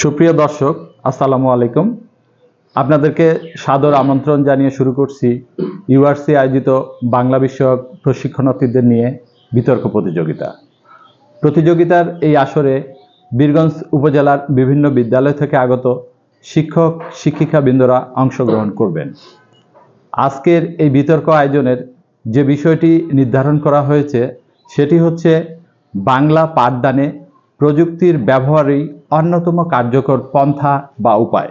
সুপ্রিয় দর্শক, আসসালামু আলাইকুম। আপনাদেরকে সাদর আমন্ত্রণ জানিয়ে শুরু করছি ইউআরসি আয়োজিত বাংলা বিষয়ক প্রশিক্ষণার্থীদের নিয়ে বিতর্ক প্রতিযোগিতা। প্রতিযোগিতার এই আসরে বীরগঞ্জ উপজেলার বিভিন্ন বিদ্যালয় থেকে আগত শিক্ষক, শিক্ষিকাবৃন্দরা অংশগ্রহণ করবেন। আজকের এই বিতর্ক আয়োজনের যে বিষয়টি নির্ধারণ করা হয়েছে, সেটি হচ্ছে বাংলা পাঠদানে প্রযুক্তির ব্যবহারই অন্যতম কার্যকর পন্থা বা উপায়।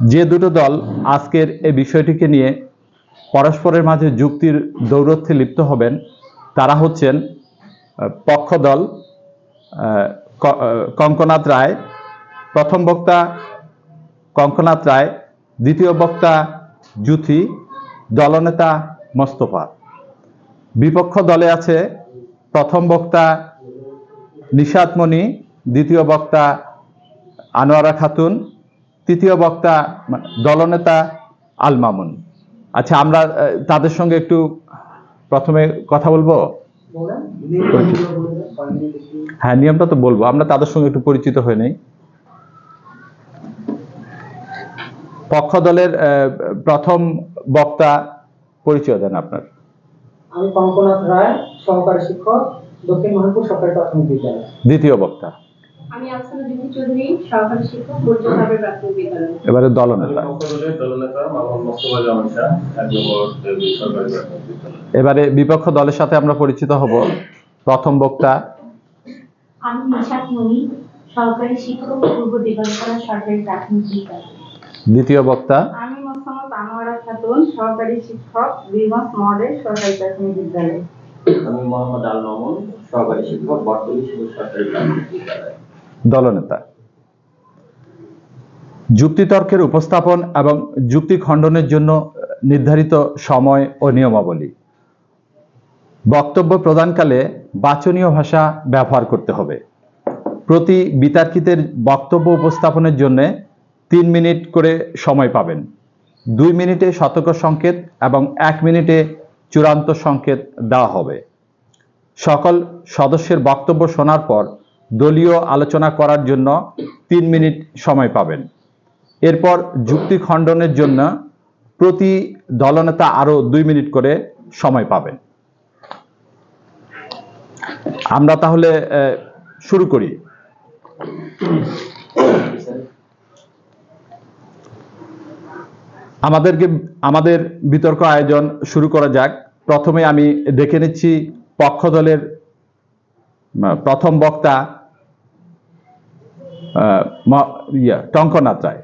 যে দুটো দল আজকের এই বিষয়টিকে নিয়ে পরস্পরের মাঝে যুক্তির দৌরত্বে লিপ্ত হবেন, তারা হচ্ছেন পক্ষ দল কঙ্কনাথ রায়, প্রথম বক্তা কঙ্কনাথ রায়, দ্বিতীয় বক্তা জুথি, দলনেতা মোস্তফা। বিপক্ষ দলে আছে প্রথম বক্তা নিশাত মণি দ্বিতীয় বক্তা আনোয়ারা খাতুন, তৃতীয় বক্তা দলনেতা আল মামুন। আচ্ছা আমরা তাদের সঙ্গে একটু প্রথমে কথা বলব। হ্যাঁ নিয়মটা তো বলব। আমরা তাদের সঙ্গে একটু পরিচিত হয়ে নেই। পক্ষ দলের প্রথম বক্তা পরিচয় দেন আপনার। আমি কঙ্কনাথ রায় সহকারী শিক্ষক দক্ষিণ মহানপুর সরকারি প্রাথমিক বিদ্যালয়। দ্বিতীয় বক্তা। আমি আফসানা জুহি চৌধুরী সহকারী শিক্ষক মর্যাদা প্রাথমিক বিদ্যালয়। এবারে দলনেতা। দলনেতা মোহাম্মদ মোস্তফা জামান শাহ সরকারি প্রাথমিক বিদ্যালয়। এবারে বিপক্ষ দলের সাথে আমরা পরিচিত হব। প্রথম বক্তা। আমি নিশাত মনি সহকারী শিক্ষক পূর্ব দিগন্তরা সরকারি প্রাথমিক বিদ্যালয়। দ্বিতীয় বক্তা। আমি মোহাম্মদ আনোয়ারা খাতুন সহকারী শিক্ষক বীরগঞ্জ মডেল সরকারি প্রাথমিক বিদ্যালয়। আমি মোহাম্মদ আল সহকারী শিক্ষক, বর্তমানে সরকারি দলনেতা। যুক্তিতর্কের উপস্থাপন এবং যুক্তি খণ্ডনের জন্য নির্ধারিত সময় ও নিয়মাবলী। বক্তব্য প্রদানকালে বাচনীয় ভাষা ব্যবহার করতে হবে। প্রতি বিতার্কিতের বক্তব্য উপস্থাপনের জন্য তিন মিনিট করে সময় পাবেন। দুই মিনিটে সতর্ক সংকেত এবং এক মিনিটে চূড়ান্ত সংকেত দেওয়া হবে। সকল সদস্যের বক্তব্য শোনার পর দলীয় আলোচনা করার জন্য তিন মিনিট সময় পাবেন। এরপর যুক্তি খণ্ডনের জন্য প্রতি দলনেতা আরও দুই মিনিট করে সময় পাবেন। আমরা তাহলে শুরু করি। আমাদেরকে, আমাদের বিতর্ক আয়োজন শুরু করা যাক। প্রথমে আমি দেখে নিচ্ছি পক্ষ দলের প্রথম বক্তা টঙ্কনাথ রায়।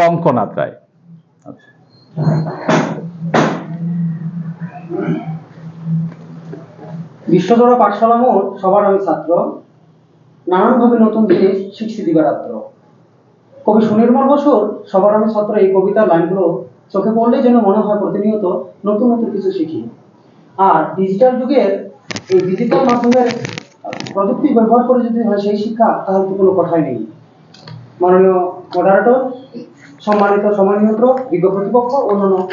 কঙ্কনাথ রায়। বিশ্বজোড়া পাঠশালা মোড়, সবার আমি ছাত্র। নানানভাবে নতুন জিনিস শিখছি দিবারাত্র। কবি সুনির্মল বসুর সবার আমি ছাত্র এই কবিতার লাইনগুলো চোখে পড়লেই যেন মনে হয় প্রতিনিয়ত নতুন নতুন কিছু শিখি। আর ডিজিটাল যুগের এই ডিজিটাল মাধ্যমের প্রযুক্তি ব্যবহার করে যদি হয় সেই শিক্ষা, তাহলে তো কোনো কথাই নেই। মাননীয় মডারেটর সম্মানিত সময় নিয়ন্ত্রক বিজ্ঞ প্রতিপক্ষ, অন্যান্য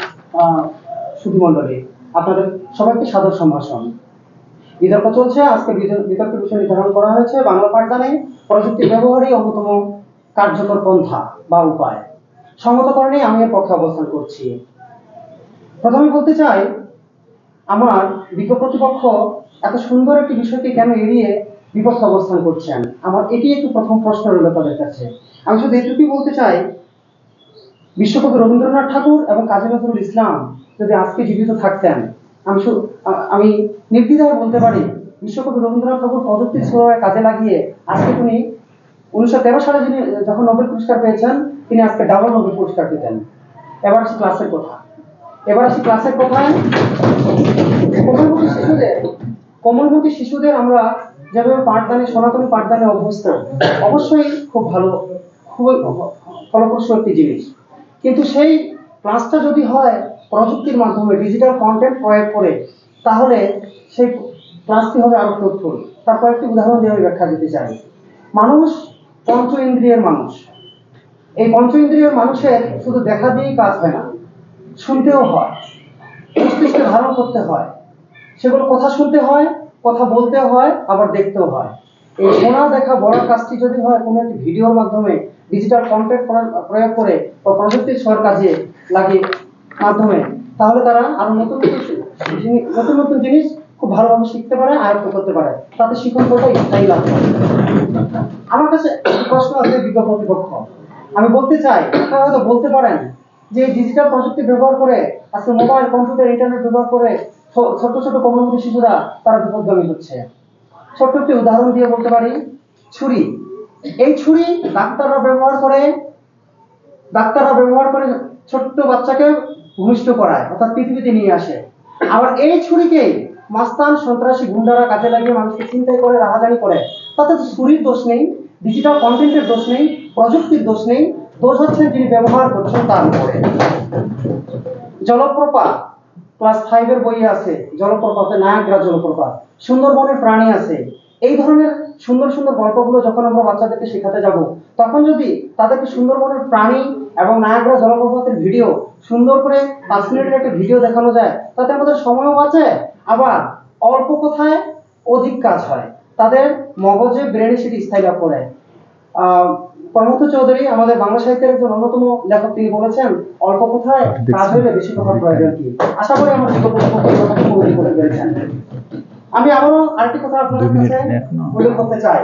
সুধীমণ্ডলী, আপনাদের সবাইকে সাদর সম্ভাষণ। বিতর্ক চলছে, আজকে বিতর- বিতর্কের বিষয় নির্ধারণ করা হয়েছে, বাংলা পাঠদানে প্রযুক্তি ব্যবহারই অন্যতম কার্যকর পন্থা বা উপায়। সঙ্গতকরণে আমি এর পক্ষে অবস্থান করছি। প্রথমে বলতে চাই, আমার বিজ্ঞ প্রতিপক্ষ এত সুন্দর একটি বিষয়কে কেন এড়িয়ে বিপক্ষে অবস্থান করছেন? আমার এটি একটু প্রথম প্রশ্ন রইল তাদের কাছে। আমি শুধু এটুকুই বলতে চাই, বিশ্বকবি রবীন্দ্রনাথ ঠাকুর এবং কাজী নজরুল ইসলাম যদি আজকে জীবিত থাকতেন, আমি আমি নির্দ্বিধায় বলতে পারি, বিশ্বকবি রবীন্দ্রনাথ ঠাকুর প্রযুক্তির ছোঁয়া কাজে লাগিয়ে আজকে তিনি উনিশশো তেরো সালে যিনি, যখন নোবেল পুরস্কার পেয়েছেন, তিনি আজকে ডাবল নোবেল পুরস্কার পেতেন এবার আসি ক্লাসের কথা। এবার আসি ক্লাসের কথায়। কোমলমতি শিশুদের কোমলমতি শিশুদের আমরা যেভাবে পাঠদানে, সনাতনী পাঠদানে অভ্যস্ত, অবশ্যই খুব ভালো, খুবই ফলপ্রসূ একটি জিনিস। কিন্তু সেই ক্লাসটা যদি হয় প্রযুক্তির মাধ্যমে ডিজিটাল কন্টেন্ট প্রয়োগ করে, তাহলে সেই ক্লাসটি হবে আরও ফ্রুটফুল তার কয়েকটি উদাহরণ দিয়ে আমি ব্যাখ্যা দিতে চাই। মানুষ পঞ্চ ইন্দ্রিয়ের মানুষ। এই পঞ্চ ইন্দ্রিয়ের মানুষের শুধু দেখা দিয়েই কাজ হয় না, শুনতেও হয়, মস্তিষ্কে ধারণ করতে হয়। সেগুলো কথা শুনতে হয়, কথা বলতে হয়, আবার দেখতেও হয়। এই শোনা, দেখা বড় কাজটি যদি হয়, কোনো একটি ভিডিওর মাধ্যমে ডিজিটাল কন্টেন্ট প্রয়োগ করে বা প্রযুক্তির ছোঁয়ার কাজে লাগিয়ে মাধ্যমে, তাহলে তারা আরও নতুন নতুন নতুন নতুন জিনিস খুব ভালোভাবে শিখতে পারে, আয়ত্ত করতে পারে। তাতে শিক্ষণটা স্থায়ী লাভ করে। আমার কাছে প্রশ্ন আছে বিজ্ঞ প্রতিপক্ষ আমি বলতে চাই, আপনারা হয়তো বলতে পারেন যে ডিজিটাল প্রযুক্তি ব্যবহার করে, আজকে মোবাইল কম্পিউটার ইন্টারনেট ব্যবহার করে ছোট ছোট কর্মমুখী শিশুরা তারা বিপদগামী হচ্ছে। ছোট্ট একটি উদাহরণ দিয়ে বলতে পারি, ছুরি। এই ছুরি ডাক্তাররা ব্যবহার করে, ডাক্তাররা ব্যবহার করে ছোট্ট বাচ্চাকে ভূমিষ্ঠ করায়, অর্থাৎ পৃথিবীতে নিয়ে আসে। আবার এই ছুরিকে মাস্তান সন্ত্রাসী গুন্ডারা কাজে লাগিয়ে মানুষকে চিন্তাই করে, রাহাজানি করে। তাতে ছুরির দোষ নেই ডিজিটাল কন্টেন্টের দোষ নেই, প্রযুক্তির দোষ নেই। দোষ হচ্ছে যিনি ব্যবহার করছেন তার উপরে। জলপ্রপাত ক্লাস ফাইভের বইয়ে আছে, জলপ্রপাতে নায়াগ্রা জলপ্রপাত। সুন্দরবনের প্রাণী আছে। এই ধরনের সুন্দর সুন্দর গল্পগুলো যখন আমরা বাচ্চাদেরকে শেখাতে যাব, তখন যদি তাদেরকে সুন্দরবনের প্রাণী এবং নায়াগ্রা জলপ্রপাতের ভিডিও সুন্দর করে পাঁচ মিনিটের একটা ভিডিও দেখানো যায়, তাতে আমাদের সময়ও বাঁচে। আবার অল্প কথায় অধিক কাজ হয়। তাদের মগজে ব্রেনে সেটি স্থায়ী লাভ করে আহ, প্রমথ চৌধুরী আমাদের বাংলা সাহিত্যের একজন অন্যতম লেখক তিনি বলেছেন অল্প কথায় কাজ হইলে বেশি কথা প্রয়োজন কি আশা করি আমার বিকল্প পেরেছেন আমি আবারও আরেকটি কথা আপনাদের কাছে উল্লেখ করতে চাই।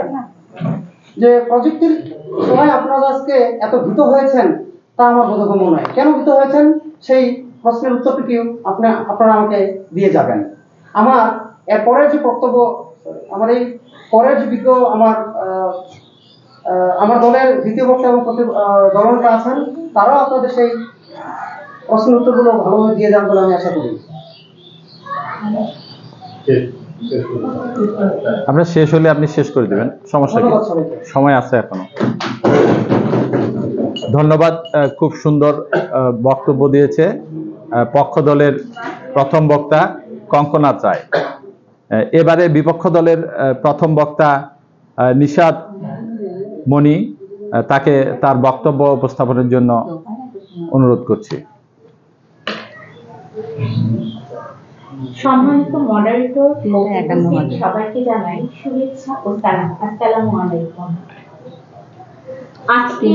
যে প্রযুক্তির সময় আপনারা আজকে এত ভীত হয়েছেন তা আমার বোধগম্য নয়। কেন ভীত হয়েছেন? সেই প্রশ্নের উত্তরটুকু আপনি আপনারা আমাকে দিয়ে যাবেন। আমার এর পরের যে বক্তব্য আমার এই পরের যে বিজ্ঞ আমার আমার দলের দ্বিতীয় বক্তা এবং দলনেতা আছেন তারাও আপনাদের সেই প্রশ্নের উত্তরগুলো ভালোভাবে দিয়ে যান বলে আমি আশা করি। আপনার শেষ হলে আপনি শেষ করে দেবেন সমস্যা কি? সময় আছে এখনও। ধন্যবাদ আহ, খুব সুন্দর আহ, বক্তব্য দিয়েছে আহ, পক্ষ দলের প্রথম বক্তা। কঙ্কনাথ রায় আহ, এবারে বিপক্ষ দলের প্রথম বক্তা আহ, নিশাদ মণি তাকে তার বক্তব্য উপস্থাপনের জন্য অনুরোধ করছি সম্মানিত মডারেটর হবে। সবাইকে জানাই শুভেচ্ছা ও সালাম আসসালামু আলাইকুম আজকে?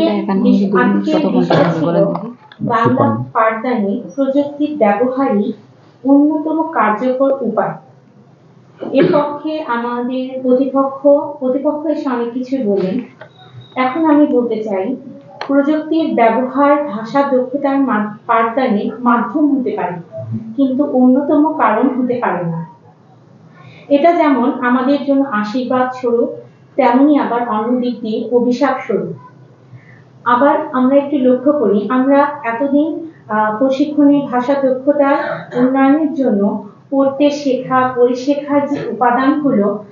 বাংলা পাঠদানে প্রযুক্তির ব্যবহারই অন্যতম কার্যকর উপায়। এর পক্ষে আমাদের প্রতিপক্ষ প্রতিপক্ষ এসে অনেক কিছু বলেন, এখন আমি বলতে চাই, প্রযুক্তির ব্যবহার ভাষা দক্ষতার পাঠদানের মাধ্যম হতে পারে, কিন্তু অন্যতম কারণ হতে পারে না। এটা যেমন আমাদের জন্য আশীর্বাদ স্বরূপ, তেমনি আবার অন্য দিক দিয়ে অভিশাপ স্বরূপ। আবার আমরা একটু লক্ষ্য করি, আমরা এতদিন প্রশিক্ষণে ভাষা দক্ষতার উন্নয়নের জন্য পড়তে শেখা, পরিশেখার যে উপাদানগুলো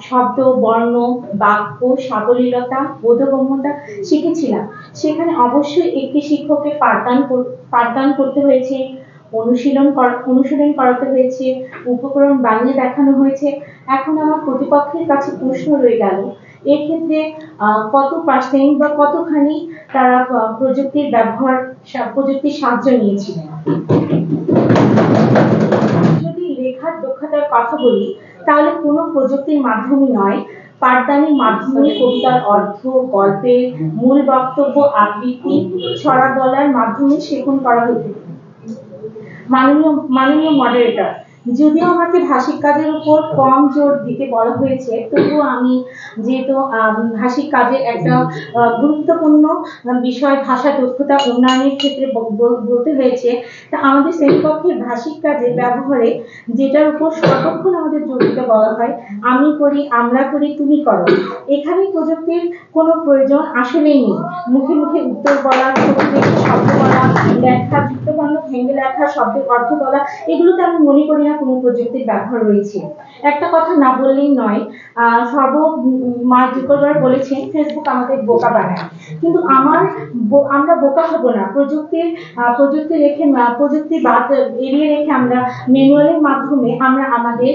শব্দ, বর্ণ, বাক্য, সাবলীলতা, বোধগম্যতা শিখেছিলাম। সেখানে অবশ্যই একটি শিক্ষককে পাঠদান পাঠদান করতে হয়েছে, অনুশীলন করা- অনুশীলন করাতে হয়েছে, উপকরণ বানিয়ে দেখানো হয়েছে। এখন আমার প্রতিপক্ষের কাছে প্রশ্ন রয়ে গেল এক্ষেত্রে কত পার্সেন্ট বা কতখানি তারা প্রযুক্তির ব্যবহার প্রযুক্তির সাহায্য নিয়েছিলেন? যদি লেখার দক্ষতার কথা বলি, তাহলে কোনো প্রযুক্তির মাধ্যমে নয়, পাঠদানের মাধ্যমে কবিতার অর্থ, গল্পের মূল বক্তব্য আবৃত্তি ছড়া বলার মাধ্যমে শেখন করা হতো মাননীয় মাননীয় মডারেটর যদিও আমাকে ভাষিক কাজের উপর কম জোর দিতে বলা হয়েছে, তবুও আমি যেহেতু ভাষিক কাজের একটা গুরুত্বপূর্ণ বিষয়, ভাষা দক্ষতা উন্নয়নের ক্ষেত্রে বলতে হয়েছে, তা আমাদের শ্রেণীকক্ষের ভাষিক কাজে ব্যবহারে যেটার উপর সর্বক্ষণ আমাদের জোর দিতে বলা হয়, আমি করি, আমরা করি, তুমি করো। এখানে প্রযুক্তির কোনো প্রয়োজন আসলেই নেই। মুখে মুখে উত্তর বলা শব্দ বলা লেখা যুক্তবর্ণ, ভেঙে লেখা শব্দের অর্থ বলা, এগুলোতে আমি মনে করি না। কোনো প্রযুক্তির ব্যবহার রয়েছে। একটা কথা না বললেই নয় সর্ব মার্ক বলেছেন ফেসবুক আমাদের বোকা বানায়। কিন্তু আমার আমরা বোকা হব না। প্রযুক্তির প্রযুক্তি রেখে প্রযুক্তি বাদ এড়িয়ে রেখে আমরা ম্যানুয়ালের মাধ্যমে আমরা আমাদের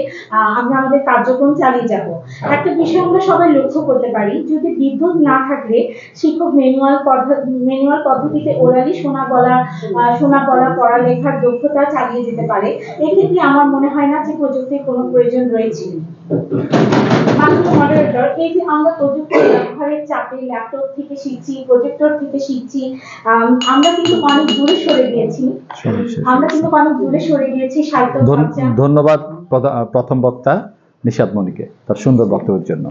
আমরা আমাদের কার্যক্রম চালিয়ে যাব। একটা বিষয় আমরা সবাই লক্ষ্য করতে পারি, যদি বিদ্যুৎ না থাকলে শিক্ষক ম্যানুয়াল পদ্ধতি ম্যানুয়াল পদ্ধতিতে ওরালি শোনা বলা শোনা বলা পড়ালেখার দক্ষতা চালিয়ে যেতে পারে। এক্ষেত্রে আমার মনে হয় না যে প্রযুক্তির কোনো প্রয়োজন রয়েছে। মডারেটর এই যে আমরা প্রযুক্তি ব্যবহারের চাপে ল্যাপটপ থেকে শিখছি প্রজেক্টর থেকে শিখছি আমরা কিন্তু অনেক দূরে সরে গিয়েছি। আমরা কিন্তু অনেক দূরে সরে গিয়েছি সাহিত্য ধন্যবাদ প্রথম বক্তা নিশাদ মণিকে তার সুন্দর বক্তব্যের জন্য।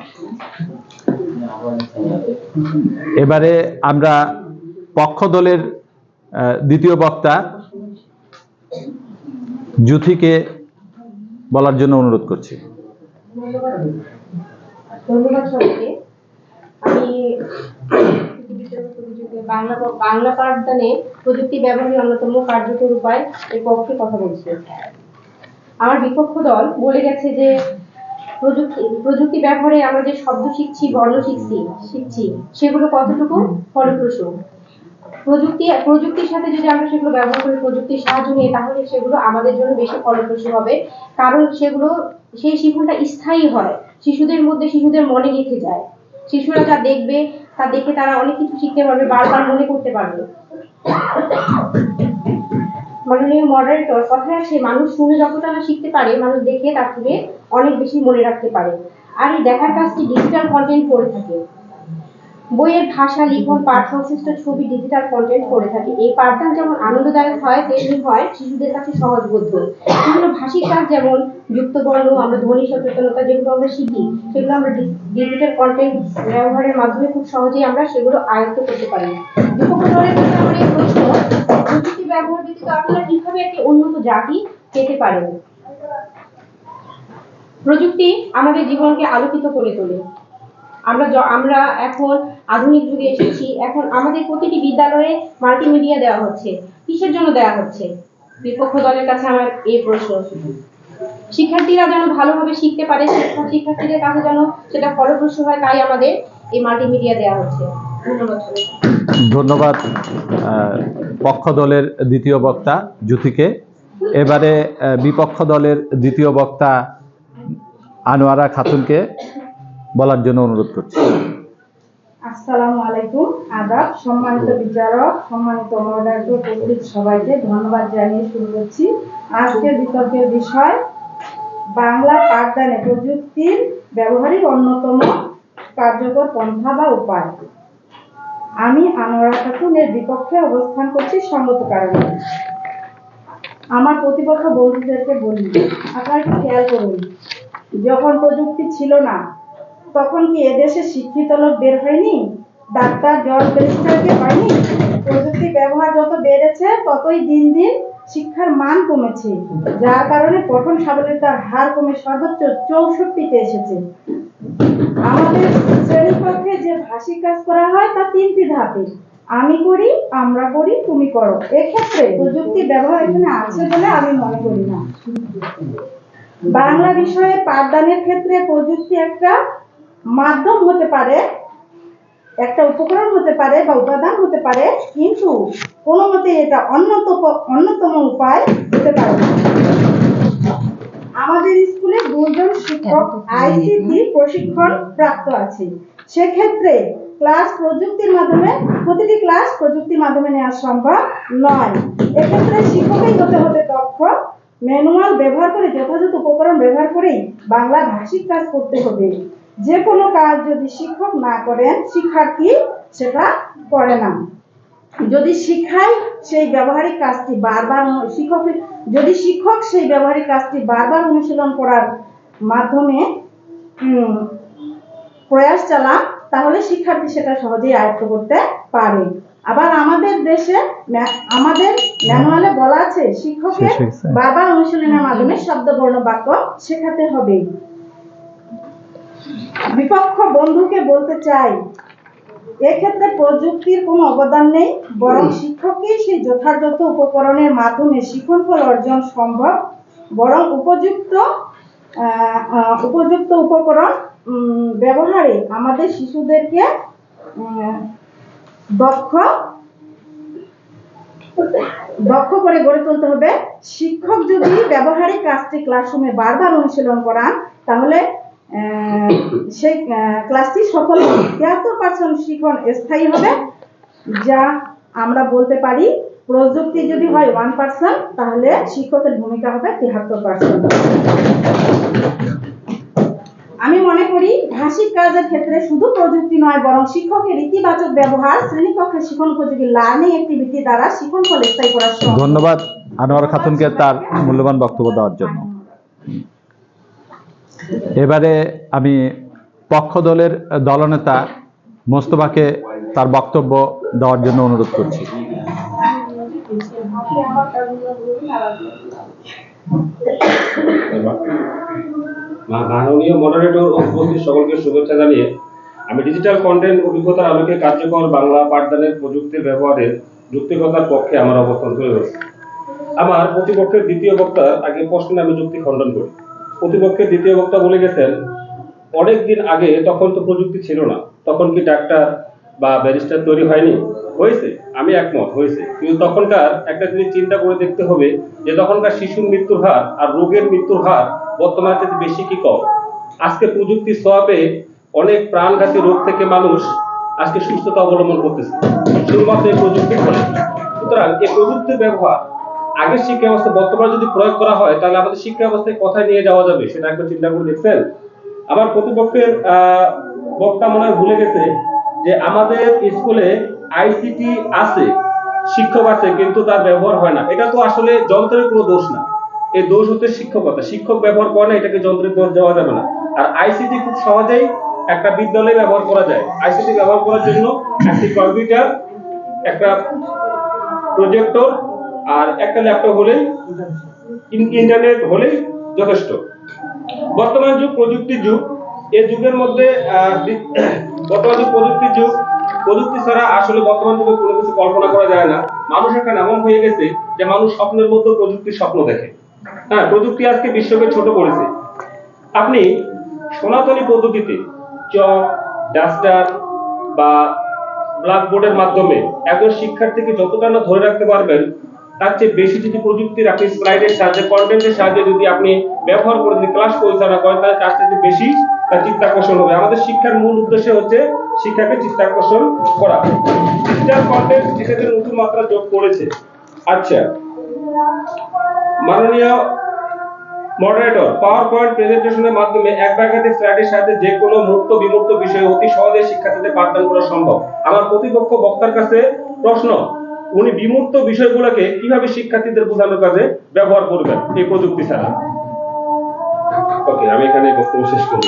এবারে আমরা পক্ষ দলের দ্বিতীয় বক্তা জুথিকে বলার জন্য অনুরোধ করছি। বাংলা পাঠদানে প্রযুক্তি ব্যবহারের অন্যতম কার্যকর উপায় এর পক্ষে কথা বলছি। আমার বিপক্ষ দল বলে গেছে যে, প্রযুক্তি প্রযুক্তি ব্যবহারে আমরা যে শব্দ শিখছি, বর্ণ শিখছি শিখছি, সেগুলো কতটুকু ফলপ্রসূ? প্রযুক্তি, প্রযুক্তির সাথে যদি আমরা সেগুলো ব্যবহার করি, প্রযুক্তির সাহায্য নিয়ে, তাহলে সেগুলো আমাদের জন্য বেশি ফলপ্রসূ হবে। কারণ সেগুলো, সেই শিক্ষণটা স্থায়ী হয়। শিশুদের মধ্যে শিশুদের মনে গেঁথে যায়। শিশুরা যা দেখবে, তা দেখে তারা অনেক কিছু শিখতে পারবে, বারবার মনে করতে পারবে। মাননীয় মডারেটর কথা আছে, মানুষ শুনে যতটা না শিখতে পারে, মানুষ দেখে তার থেকে অনেক বেশি মনে রাখতে পারে। আর এই দেখার কাজটি ডিজিটাল কন্টেন্ট করে থাকে। বইয়ের ভাষা, লিখন, পাঠ, সংশ্লিষ্ট ছবি ডিজিটাল কন্টেন্ট করে থাকে। এই পাঠদান যেমন আনন্দদায়ক হয়, তেমনি হয় শিশুদের কাছে সহজবোধ্য। বিভিন্ন ভাষিক কাজ যেমন যুক্তবর্ণ, আমরা ধ্বনি, সচেতনতা যেগুলো আমরা শিখি, সেগুলো আমরা ডিজিটাল কন্টেন্ট ব্যবহারের মাধ্যমে খুব সহজেই আমরা সেগুলো আয়ত্ত করতে পারি। এই প্রশ্ন, প্রযুক্তি ব্যবহার ব্যতীত আপনারা কীভাবে একটি উন্নত জাতি পেতে পারেন? প্রযুক্তি আমাদের জীবনকে আলোকিত করে তোলে। আমরা আমরা এখন আধুনিক যুগে এসেছি। এখন আমাদের প্রতিটি বিদ্যালয়ে মাল্টিমিডিয়া দেওয়া হচ্ছে। কিসের জন্য দেওয়া হচ্ছে? বিপক্ষ দলের কাছে আমার এই প্রশ্ন। শিক্ষার্থীরা যেন ভালোভাবে শিখতে পারে শিক্ষার্থীদের কাছে যেন সেটা ফলপ্রসূ হয়, তাই আমাদের এই মাল্টিমিডিয়া দেওয়া হচ্ছে। ধন্যবাদ। পক্ষ দলের দ্বিতীয় বক্তা জুথিকে এবারে বিপক্ষ দলের দ্বিতীয় বক্তা আনোয়ারা খাতুনকে। বলার জন্য অনুরোধ করছি। আসসালামু আলাইকুম, আদাব, সম্মানিত বিচারক, সম্মানিত মডারেটর উপস্থিত সবাইকে ধন্যবাদ জানিয়ে শুরু করছি। আজকের বিতর্কের বিষয়, বাংলা পাঠদানে প্রযুক্তির ব্যবহারিক অন্যতম কার্যকর পন্থা বা উপায়। আমি আনোয়ারা এর বিপক্ষে অবস্থান করছি সঙ্গত কারণে। আমার প্রতিপক্ষ বন্ধুদেরকে বলি, আপনারা খেয়াল করুন, যখন প্রযুক্তি ছিল না তখন কি এদেশে শিক্ষিত লোক বের হয়নি? ডাক্তার জজ ব্যারিস্টারকে হয়নি? প্রযুক্তি ব্যবহার যত বেড়েছে, ততই দিন দিন শিক্ষার মান কমেছে। যার কারণে পঠন সাবলীলতার হার কমে সর্বোচ্চ চৌষট্টিতে এসেছে। আমাদের শ্রেণীকক্ষে যে ভাষিক কাজ করা হয়, তা তিনটি ধাপে। আমি করি, আমরা করি, তুমি করো। এক্ষেত্রে প্রযুক্তি ব্যবহার এখানে আছে বলে আমি মনে করি না। বাংলা বিষয়ে পাঠদানের ক্ষেত্রে প্রযুক্তি একটা মাধ্যম হতে পারে, একটা উপকরণ হতে পারে বা উপাদান হতে পারে, কিন্তু কোনো মতে এটা অন্যতম অন্যতম উপায় হতে পারে আমাদের স্কুলে দুজন শিক্ষক আইসিটি প্রশিক্ষণ প্রাপ্ত আছে। সেক্ষেত্রে ক্লাস প্রযুক্তির মাধ্যমে, প্রতিটি ক্লাস প্রযুক্তির মাধ্যমে নেওয়া সম্ভব নয়। এক্ষেত্রে শিক্ষকই হতে হতে দক্ষ ম্যানুয়াল ব্যবহার করে, যথাযথ উপকরণ ব্যবহার করেই বাংলা ভাষিক কাজ করতে হবে। যে কোনো কাজ যদি শিক্ষক না করেন শিক্ষার্থী সেটা করে না। যদি শিক্ষায় সেই ব্যবহারিক কাজটি বারবার শিক্ষক যদি শিক্ষক সেই ব্যবহারিক কাজটি বারবার অনুশীলন করার মাধ্যমে প্রয়াস চালান তাহলে শিক্ষার্থী সেটা সহজেই আয়ত্ত করতে পারে। আবার আমাদের দেশে আমাদের ম্যানুয়ালে বলা আছে শিক্ষকের বারবার অনুশীলনের মাধ্যমে শব্দ বর্ণ বাক্য শেখাতে হবে। বিপক্ষ বন্ধুকে বলতে চাই এক্ষেত্রে প্রযুক্তির কোনো অবদান নেই বরং শিক্ষকই সেই যথাযথ উপকরণের মাধ্যমে শিখন ফল অর্জন সম্ভব বরং উপযুক্ত উপযুক্ত উপকরণ ব্যবহারে আমাদের শিশুদেরকে দক্ষ দক্ষ করে গড়ে তুলতে হবে। শিক্ষক যদি ব্যবহারিক কাজটি ক্লাসরুমে বারবার অনুশীলন করান তাহলে সেই ক্লাসটি সফল হবে তিয়াত্তর পার্সেন্ট শিখন স্থায়ী হবে যা আমরা বলতে পারি প্রযুক্তি যদি হয় ওয়ান পার্সেন্ট তাহলে শিক্ষকের ভূমিকা হবে তিয়াত্তর পার্সেন্ট আমি মনে করি ভাষিক কাজের ক্ষেত্রে শুধু প্রযুক্তি নয় বরং শিক্ষকের ইতিবাচক ব্যবহার শ্রেণীকক্ষে শিখন উপযোগী লার্নিং অ্যাক্টিভিটি দ্বারা শিখন ফল স্থায়ী করা। ধন্যবাদ আনোয়ার খাতুনকে তার মূল্যবান বক্তব্য দেওয়ার জন্য। এবারে আমি পক্ষ দলের দলনেতা মোস্তফাকে তার বক্তব্য দেওয়ার জন্য অনুরোধ করছি। মাননীয় মডারেটর উপস্থিত সকলকে শুভেচ্ছা জানিয়ে আমি ডিজিটাল কন্টেন্ট অভিজ্ঞতার আলোকে কার্যকর বাংলা পাঠদানের প্রযুক্তির ব্যবহারের যুক্তিকতার পক্ষে আমার অবস্থান তুলে ধরছি আমার প্রতিপক্ষের দ্বিতীয় বক্তার আগে প্রশ্নে আমি যুক্তি খণ্ডন করি। প্রতিপক্ষের দ্বিতীয় বক্তা বলে গেছেন অনেক দিন আগে তখন তো প্রযুক্তি ছিল না, তখন কি ডাক্তার বা ব্যারিস্টার তৈরি হয়নি? হয়েছে, আমি একমত, হয়েছে। কিন্তু তখনকার একটা জিনিস চিন্তা করে দেখতে হবে যে তখনকার শিশুর মৃত্যুর হার আর রোগের মৃত্যুর হার বর্তমানে থেকে বেশি কি কম? আজকে প্রযুক্তির সহাবে অনেক প্রাণঘাতী রোগ থেকে মানুষ আজকে সুস্থতা অবলম্বন করতেছে। শুধুমাত্র এই প্রযুক্তির ফলে। সুতরাং এই প্রযুক্তির ব্যবহার আগের শিক্ষা ব্যবস্থা বর্তমানে যদি প্রয়োগ করা হয়, তাহলে আমাদের শিক্ষা ব্যবস্থায় কোথায় নিয়ে যাওয়া যাবে? সেটা একবার চিন্তা করে দেখছেন আমার প্রতিপক্ষের বক্তা মনে হয় ভুলে গেছে যে আমাদের স্কুলে আইসিটি আছে, শিক্ষক আছে, কিন্তু তার ব্যবহার হয় না। এটা তো আসলে যন্ত্রের কোনো দোষ না। এই দোষ হচ্ছে শিক্ষকতা। শিক্ষক ব্যবহার করে না, এটাকে যন্ত্রের দোষ দেওয়া যাবে না। আর আইসিটি খুব সহজেই একটা বিদ্যালয়ে ব্যবহার করা যায়। আইসিটি ব্যবহার করার জন্য একটি কম্পিউটার, একটা প্রজেক্টর আর একটা ল্যাপটপ হলেই ইন্টারনেট হলেই যথেষ্ট। বর্তমান যুগ, প্রযুক্তির যুগ। এই যুগের মধ্যে বর্তমান যুগ, প্রযুক্তির যুগ। প্রযুক্তি ছাড়া আসলে বর্তমান যুগে কোনো কিছু কল্পনা করা যায় না। মানুষ এখন এমন হয়ে গেছে যে মানুষ স্বপ্নের মধ্যে প্রযুক্তির স্বপ্ন দেখে। হ্যাঁ প্রযুক্তি আজকে বিশ্বকে ছোট করেছে। আপনি সনাতনী পদ্ধতিতে চক ডাস্টার বা ব্ল্যাকবোর্ডের মাধ্যমে একজন শিক্ষার্থীকে যতটা না ধরে রাখতে পারবেন তার চেয়ে বেশি যদি প্রযুক্তির আপনি স্লাইডের সাহায্যে কন্টেন্টের সাহায্যে যদি আপনি ব্যবহার করে যদি ক্লাস পরিচালনা করেন, তাহলে তার থেকে বেশি তার চিত্তাকর্ষণ হবে। আমাদের শিক্ষার মূল উদ্দেশ্য হচ্ছে শিক্ষাকে চিত্তাকর্ষণ করা। ডিজিটাল কন্টেন্ট এক্ষেত্রে নতুন মাত্রা যোগ করেছে। আচ্ছা। মাননীয় মডারেটর পাওয়ার পয়েন্ট প্রেজেন্টেশনের মাধ্যমে এক বা স্লাইডের সাথে যে কোনো মুক্ত বিমুক্ত বিষয়ে অতি সহজে শিক্ষার্থীদের পাঠদান করা সম্ভব। আমার প্রতিপক্ষ বক্তার কাছে প্রশ্ন উনি বিমূর্ত বিষয়গুলোকে কীভাবে শিক্ষার্থীদের বোঝানোর কাজে ব্যবহার করবেন এই প্রযুক্তি ছাড়া। ওকে আমি এখানে বক্তব্য শেষ করি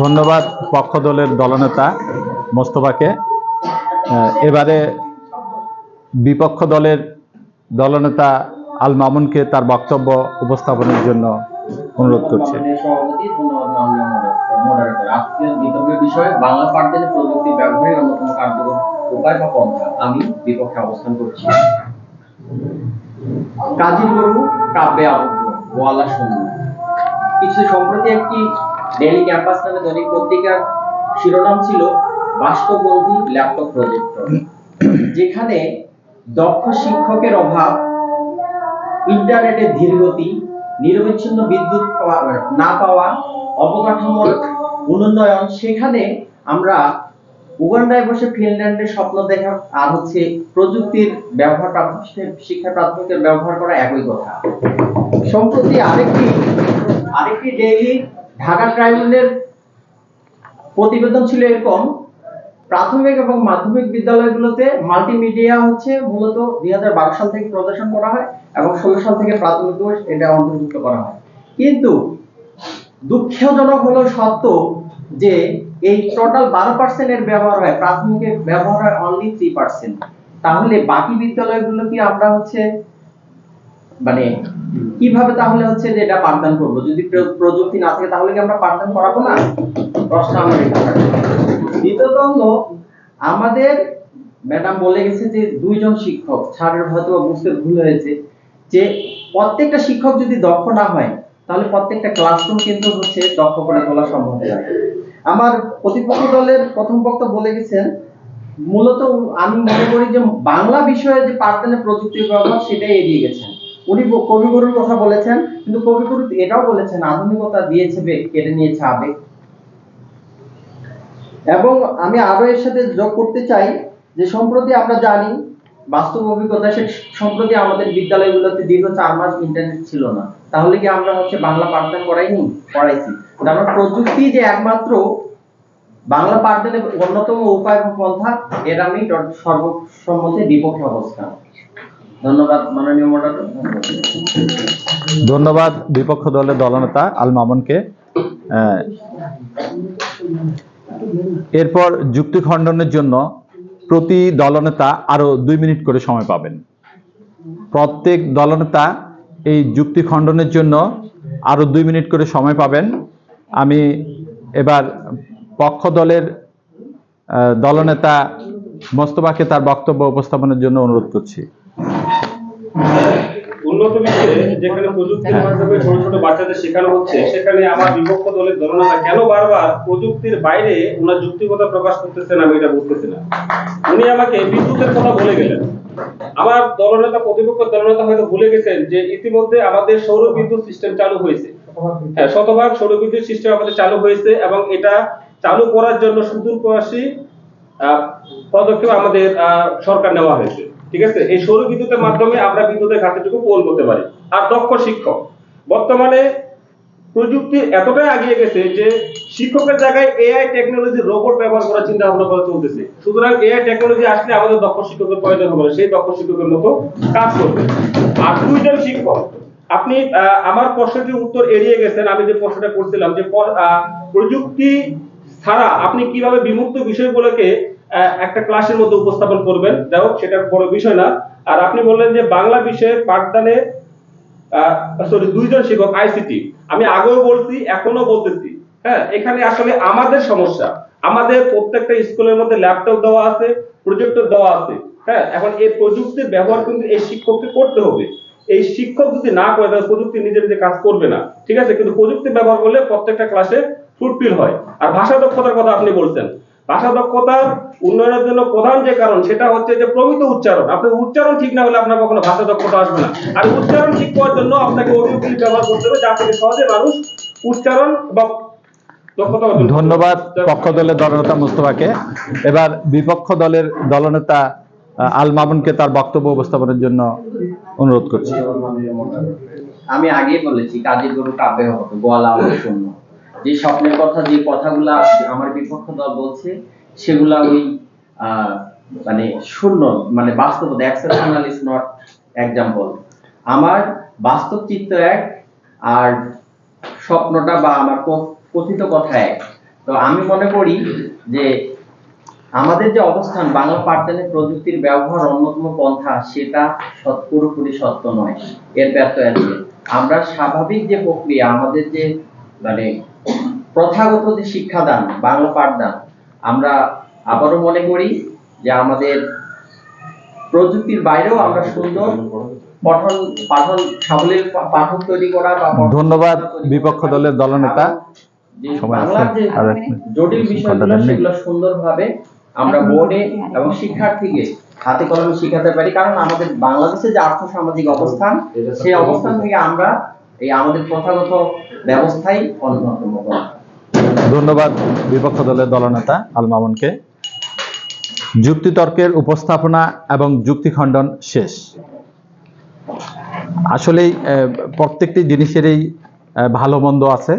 ধন্যবাদ পক্ষ দলের দলনেতা মোস্তফাকে। এবারে বিপক্ষ দলের দলনেতা আল মামুনকে তার বক্তব্য উপস্থাপনের জন্য অনুরোধ করছে। মডারেটর আজকের বিতর্কের বিষয়ে বাংলা প্রযুক্তি ব্যবহারের অন্যতম কার্যকর উপায় বা পন্থা আমি বিপক্ষে অবস্থান করছি। কাব্যে আবদ্ধ, গোয়ালা শূন্য কিছু সম্প্রতি একটি ডেলি ক্যাম্পাস নামে দৈনিক পত্রিকার শিরোনাম ছিল বাস্তববন্ধী ল্যাপটপ প্রজেক্টর। যেখানে দক্ষ শিক্ষকের অভাব, ইন্টারনেটের ধীরগতি, নিরবিচ্ছিন্ন বিদ্যুৎ না পাওয়া অবকাঠামোর সেখানে আমরা উগান্ডায় বসে ফিনল্যান্ডের স্বপ্ন দেখা, আর হচ্ছে প্রযুক্তির ব্যবহার শিক্ষা প্রাথমিকের ব্যবহার করা একই কথা। সম্প্রতি আরেকটি আরেকটি ডেইলি ঢাকা ট্রাইব্যুনালের প্রতিবেদন ছিল এরকম। প্রাথমিক এবং মাধ্যমিক বিদ্যালয়গুলোতে মাল্টিমিডিয়া হচ্ছে মূলত দুই হাজার বারো সাল থেকে প্রদর্শন করা হয় এবং ষোলো সাল থেকে প্রাথমিক দিবস এটা অন্তর্ভুক্ত করা হয়। কিন্তু দুঃখজনক হলো সত্য যে এই টোটাল বারো পার্সেন্টের ব্যবহার হয় প্রাথমিকের ব্যবহার হয় অনলি থ্রি পার্সেন্ট তাহলে বাকি বিদ্যালয়গুলো কি আমরা হচ্ছে মানে কীভাবে তাহলে হচ্ছে যে এটা পাঠদান করব? যদি প্রযুক্তি না থাকে তাহলে কি আমরা পাঠদান করাবো না? প্রশ্ন আমার এটা। দ্বিতীয়ত হলো, আমাদের ম্যাডাম বলে গেছে যে দুইজন শিক্ষক, স্যারের হয়তো বুঝতে ভুল হয়েছে, যে প্রত্যেকটা শিক্ষক যদি দক্ষ না হয় তাহলে প্রত্যেকটা ক্লাসরুম কিন্তু হচ্ছে দক্ষ করে তোলা সম্ভব হয় আমার প্রতিপক্ষ দলের প্রথম বক্তা বলে গেছেন, মূলত আমি মনে করি যে বাংলা বিষয়ে যে পাঠদানের প্রযুক্তির ব্যবহার সেটাই এড়িয়ে গেছেন। উনি কবিগুরুর কথা বলেছেন, কিন্তু কবিগুরু এটাও বলেছেন, আধুনিকতা দিয়েছে বেগ, কেড়ে নিয়েছে আবেগ। এবং আমি আরও এর সাথে যোগ করতে চাই যে সম্প্রতি আমরা জানি, বাস্তব অভিজ্ঞতা সে সম্প্রতি আমাদের বিদ্যালয়গুলোতে দীর্ঘ চার মাস ইন্টারনেট ছিল না। তাহলে কি আমরা হচ্ছে বাংলা পাঠদান করাইনি? পড়াইছি কারণ প্রযুক্তি যে একমাত্র বাংলা পাঠদানের অন্যতম উপায় পন্থা, এর আমি সর্বসম্মতে বিপক্ষে অবস্থান। ধন্যবাদ বিপক্ষ দলের দলনেতা আল মামুনকে। এরপর যুক্তি খণ্ডনের জন্য প্রতি দলনেতা আরও দুই মিনিট করে সময় পাবেন। প্রত্যেক দলনেতা এই যুক্তি খণ্ডনের জন্য আরও দুই মিনিট করে সময় পাবেন। আমি এবার পক্ষ দলের দলনেতা মোস্তফাকে তার বক্তব্য উপস্থাপনের জন্য অনুরোধ করছি। উন্নত বিশ্বে যেখানে প্রযুক্তির মাধ্যমে ছোট ছোট বাচ্চাদের শেখানো হচ্ছে সেখানে আমার বিপক্ষ দলের দলনেতা কেন বারবার প্রযুক্তির বাইরে ওনার যুক্তিকতা প্রকাশ করতেছেন আমি এটা বুঝতেছি না? উনি আমাকে বিদ্যুতের কথা বলে গেলেন। আমার দলনেতা প্রতিপক্ষ দলনেতা হয়তো ভুলে গেছেন যে ইতিমধ্যে আমাদের সৌর বিদ্যুৎ সিস্টেম চালু হয়েছে। হ্যাঁ শতভাগ সৌর বিদ্যুৎ সিস্টেম আমাদের চালু হয়েছে এবং এটা চালু করার জন্য সুদূর প্রয়াসী আহ, পদক্ষেপ আমাদের আহ, সরকার নেওয়া হয়েছে। ঠিক আছে? এই সৌর বিদ্যুতের মাধ্যমে আমরা বিদ্যুতের ঘাটতিটুকু পূরণ করতে পারি। আর দক্ষ শিক্ষক। বর্তমানে প্রযুক্তি এতটাই এগিয়ে গেছে যে শিক্ষকের জায়গায় এআই টেকনোলজি রোবট ব্যবহার করার চিন্তা ভাবনা করা চলতেছে। সুতরাং এআই টেকনোলজি আসলে আমাদের দক্ষ শিক্ষকের প্রয়োজন হবে সেই দক্ষ শিক্ষকের মতো কাজ করবে। আর দুইজন শিক্ষক, আপনি আমার প্রশ্নটির উত্তর এড়িয়ে গেছেন। আমি যে প্রশ্নটা করছিলাম যে প্রযুক্তি ছাড়া আপনি কীভাবে বিমুক্ত বিষয়গুলোকে একটা ক্লাসের মধ্যে উপস্থাপন করবেন। যাই হোক, সেটা বড় বিষয় না। আর আপনি বললেন যে বাংলা বিষয়ে পাঠদানে সরি দুইজন শিক্ষক আইসিটি আমি আগেও বলছি এখনও বলতেছি। হ্যাঁ এখানে আসলে আমাদের সমস্যা। আমাদের প্রত্যেকটা স্কুলের মধ্যে ল্যাপটপ দেওয়া আছে প্রজেক্টর দেওয়া আছে। হ্যাঁ এখন এই প্রযুক্তির ব্যবহার কিন্তু এই শিক্ষককে করতে হবে। এই শিক্ষক যদি না করে, তাহলে প্রযুক্তি নিজে নিজে কাজ করবে না। ঠিক আছে? কিন্তু প্রযুক্তি ব্যবহার করলে প্রত্যেকটা ক্লাসে ফুটফিল হয়। আর ভাষা দক্ষতার কথা আপনি বলছেন। ভাষা দক্ষতার উন্নয়নের জন্য প্রধান যে কারণ সেটা হচ্ছে যে প্রমিত উচ্চারণ। আপনার উচ্চারণ ঠিক না হলে আপনার কখনো ভাষা দক্ষতা আসবে না। আর উচ্চারণ ঠিক করার জন্য আপনাকে অডিও ক্লিপ ব্যবহার করতে হবে যা থেকে সহজে মানুষ উচ্চারণ বা দক্ষতা। ধন্যবাদ পক্ষ দলের দলনেতা মুস্তফাকে। এবার বিপক্ষ দলের দলনেতা আল মামুনকে তার বক্তব্য উপস্থাপনের জন্য অনুরোধ করছি। আমি আগেই বলেছি কাজের গরু কাব্যে হতো আমার শূন্য। যে স্বপ্নের কথা, যে কথাগুলা আমার বিপক্ষ দল বলছে, সেগুলা ওই মানে শূন্য মানে বাস্তবতা এক্সেপশনাল ইজ নট এক্সাম্পল আমার বাস্তব চিত্র এক আর স্বপ্নটা বা আমার কথিত কথা এক। তো আমি মনে করি যে আমাদের যে অবস্থান, বাংলা পাঠদানে প্রযুক্তির ব্যবহার অন্যতম পন্থা, সেটা পুরোপুরি সত্য নয়। এর ব্যর্থ আছে। আমরা স্বাভাবিক যে প্রক্রিয়া, আমাদের যে মানে প্রথাগত যে শিক্ষাদান বাংলা পাঠদান আমরা আবারও মনে করি যে আমাদের প্রযুক্তির বাইরেও আমরা সুন্দর পঠন পাঠন সাবলীল পাঠক তৈরি করা বা ধন্যবাদ বিপক্ষ দলের দলনেতা। বাংলার যে মিনিট। জটিল বিষয়গুলো সেগুলো সুন্দরভাবে আমরা বোর্ডে এবং শিক্ষার্থীকে হাতে কলমে শিখাতে পারি। কারণ আমাদের বাংলাদেশের যে আর্থ সামাজিক অবস্থান সেই অবস্থান থেকে আমরা এই আমাদের প্রথাগত ব্যবস্থাই অন্যতম। করা ধন্যবাদ বিপক্ষ দলের দলনেতা আল মামুনকে। যুক্তিতর্কের উপস্থাপনা এবং যুক্তি খণ্ডন শেষ। আসলেই প্রত্যেকটি জিনিসেরই ভালো মন্দ আছে।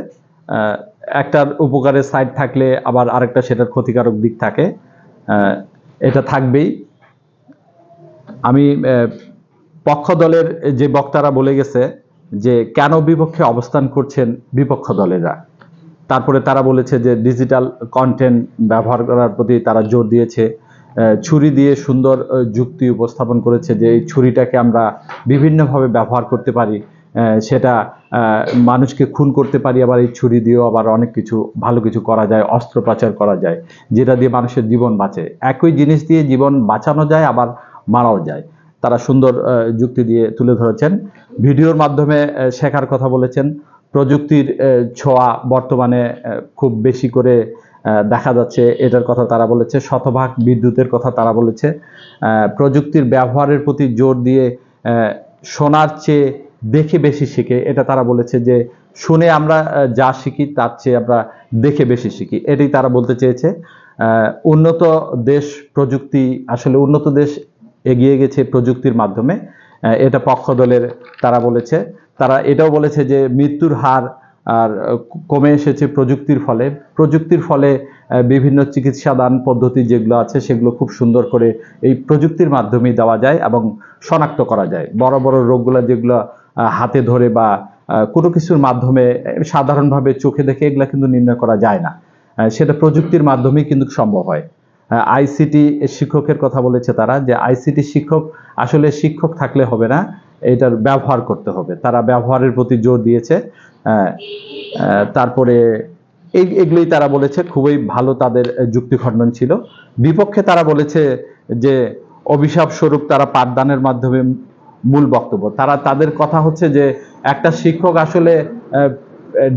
একটার উপকারের সাইড থাকলে আবার আরেকটা সেটার ক্ষতিকারক দিক থাকে। এটা থাকবেই। আমি পক্ষ দলের যে বক্তারা বলে গেছে যে, কেন বিপক্ষে অবস্থান করছেন বিপক্ষ দলেরা? তারপরে তারা বলেছে যে ডিজিটাল কন্টেন্ট ব্যবহার করার প্রতি তারা জোর দিয়েছে। ছুরি দিয়ে সুন্দর যুক্তি উপস্থাপন করেছে যে এই ছুরিটাকে আমরা বিভিন্নভাবে ব্যবহার করতে পারি। সেটা মানুষকে খুন করতে পারি, আবার এই ছুরি দিয়েও আবার অনেক কিছু, ভালো কিছু করা যায় অস্ত্রোপচার করা যায়, যেটা দিয়ে মানুষের জীবন বাঁচে। একই জিনিস দিয়ে জীবন বাঁচানো যায়, আবার মারাও যায়। তারা সুন্দর যুক্তি দিয়ে তুলে ধরেছেন। ভিডিওর মাধ্যমে শেখার কথা বলেছেন। প্রযুক্তির ছোঁয়া বর্তমানে খুব বেশি করে দেখা যাচ্ছে। এটার কথা তারা বলেছে, শতভাগ বিদ্যুতের কথা তারা বলেছে। প্রযুক্তির ব্যবহারের প্রতি জোর দিয়ে শোনার চেয়ে দেখে বেশি শিখে। এটা তারা বলেছে যে, শুনে আমরা যা শিখি তার চেয়ে আমরা দেখে বেশি শিখি। এটাই তারা বলতে চেয়েছে। উন্নত দেশ প্রযুক্তি, আসলে উন্নত দেশ এগিয়ে গেছে প্রযুক্তির মাধ্যমে। এটা পক্ষ দলের তারা বলেছে। তারা এটাও বলেছে যে মৃত্যুর হার, আর কমে এসেছে প্রযুক্তির ফলে। প্রযুক্তির ফলে বিভিন্ন চিকিৎসা দান পদ্ধতি যেগুলো আছে, সেগুলো খুব সুন্দর করে এই প্রযুক্তির মাধ্যমেই দেওয়া যায় এবং শনাক্ত করা যায়। বড় বড় রোগগুলো যেগুলো হাতে ধরে বা কোনো কিছুর মাধ্যমে সাধারণভাবে চোখে দেখে এগুলো কিন্তু নির্ণয় করা যায় না। সেটা প্রযুক্তির মাধ্যমেই কিন্তু সম্ভব হয়। আইসিটি শিক্ষকের কথা বলেছে তারা যে আইসিটি শিক্ষক আসলে শিক্ষক থাকলে হবে না, এটার ব্যবহার করতে হবে। তারা ব্যবহারের প্রতি জোর দিয়েছে। তারপরে এই এগুলোই তারা বলেছে, খুবই ভালো তাদের যুক্তি খণ্ডন ছিল। বিপক্ষে তারা বলেছে যে অভিশাপ স্বরূপ তারা পাঠদানের মাধ্যমে মূল বক্তব্য। তারা, তাদের কথা হচ্ছে যে একটা শিক্ষক আসলে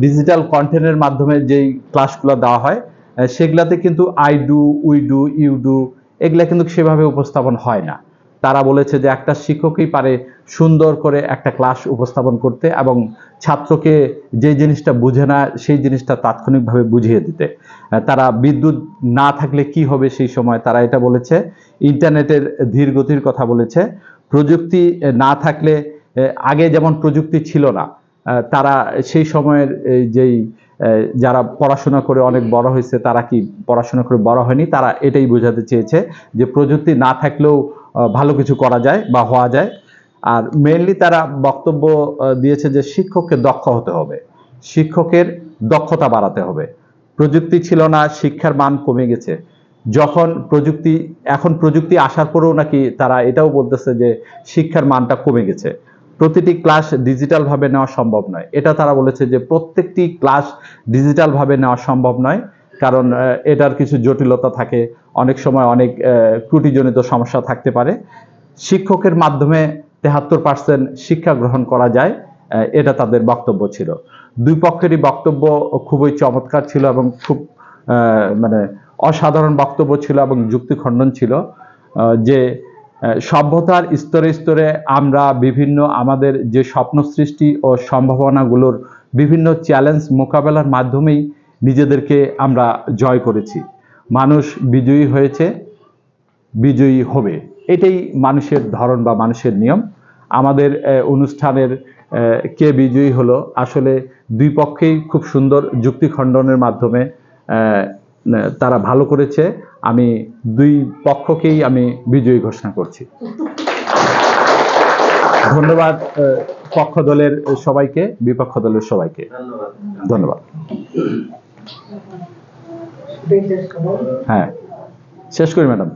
ডিজিটাল কন্টেন্টের মাধ্যমে যেই ক্লাসগুলো দেওয়া হয় সেগুলাতে কিন্তু I do we do you do এগুলা কিন্তু সেভাবে উপস্থাপন হয় না। তারা বলেছে যে একটা শিক্ষকই পারে সুন্দর করে একটা ক্লাস উপস্থাপন করতে এবং ছাত্রকে যে জিনিসটা বুঝে না, সেই জিনিসটা তাৎক্ষণিকভাবে বুঝিয়ে দিতে। তারা বিদ্যুৎ না থাকলে কি হবে সেই সময় তারা এটা বলেছে। ইন্টারনেটের ধীর গতির কথা বলেছে। প্রযুক্তি না থাকলে আগে যেমন প্রযুক্তি ছিল না তারা সেই সময়ের যেই যারা পড়াশোনা করে অনেক বড় হয়েছে, তারা কি পড়াশোনা করে বড় হয়নি? তারা এটাই বোঝাতে চেয়েছে যে প্রযুক্তি না থাকলেও ভালো কিছু করা যায় বা হওয়া যায়। আর মেনলি তারা বক্তব্য দিয়েছে যে শিক্ষককে দক্ষ হতে হবে। শিক্ষকের দক্ষতা বাড়াতে হবে। প্রযুক্তি ছিল না, শিক্ষার মান কমে গেছে। যখন প্রযুক্তি, এখন প্রযুক্তি আসার পরেও নাকি তারা এটাও বলতেছে যে শিক্ষার মানটা কমে গেছে। প্রতিটি ক্লাস ডিজিটাল ভাবে নেওয়া সম্ভব নয়। এটা তারা বলেছে যে প্রত্যেকটি ক্লাস ডিজিটাল ভাবে নেওয়া সম্ভব নয়, কারণ এটার কিছু জটিলতা থাকে। অনেক সময় অনেক ত্রুটিজনিত সমস্যা থাকতে পারে। শিক্ষকের মাধ্যমে তেহাত্তর পার্সেন্ট শিক্ষা গ্রহণ করা যায় এটা তাদের বক্তব্য ছিল। দুই পক্ষেরই বক্তব্য খুবই চমৎকার ছিল এবং খুব মানে অসাধারণ বক্তব্য ছিল এবং যুক্তি খণ্ডন ছিল যে সভ্যতার স্তরে স্তরে আমরা বিভিন্ন আমাদের যে স্বপ্ন সৃষ্টি ও সম্ভাবনাগুলোর বিভিন্ন চ্যালেঞ্জ মোকাবেলার মাধ্যমেই নিজেদেরকে আমরা জয় করেছি। মানুষ বিজয়ী হয়েছে, বিজয়ী হবে। এটাই মানুষের ধরন বা মানুষের নিয়ম। আমাদের অনুষ্ঠানের কে বিজয়ী হলো, আসলে দুই পক্ষেই খুব সুন্দর যুক্তি খণ্ডনের মাধ্যমে তারা ভালো করেছে। আমি দুই পক্ষকেই আমি বিজয়ী ঘোষণা করছি। ধন্যবাদ পক্ষ দলের সবাইকে বিপক্ষ দলের সবাইকে। ধন্যবাদ। ধন্যবাদ। হ্যাঁ শেষ করি ম্যাডাম।